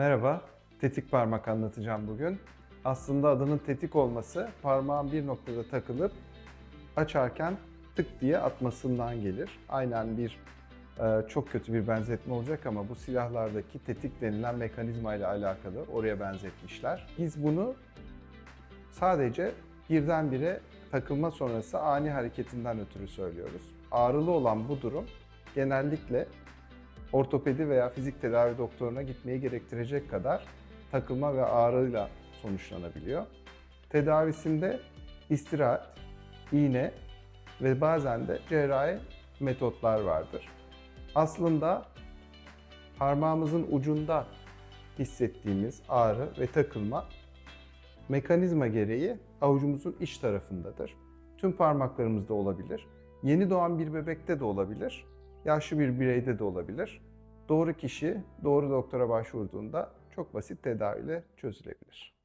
Merhaba, tetik parmak anlatacağım bugün. Aslında adının tetik olması parmağın bir noktada takılıp açarken tık diye atmasından gelir. Aynen bir e, çok kötü bir benzetme olacak ama bu silahlardaki tetik denilen mekanizma ile alakalı oraya benzetmişler. Biz bunu sadece birdenbire takılma sonrası ani hareketinden ötürü söylüyoruz. Ağrılı olan bu durum genellikle ortopedi veya fizik tedavi doktoruna gitmeyi gerektirecek kadar takılma ve ağrıyla sonuçlanabiliyor. Tedavisinde istirahat, iğne ve bazen de cerrahi metotlar vardır. Aslında parmağımızın ucunda hissettiğimiz ağrı ve takılma mekanizma gereği avucumuzun iç tarafındadır. Tüm parmaklarımızda olabilir. Yeni doğan bir bebekte de olabilir. Yaşlı bir bireyde de olabilir. Doğru kişi doğru doktora başvurduğunda çok basit tedaviyle çözülebilir.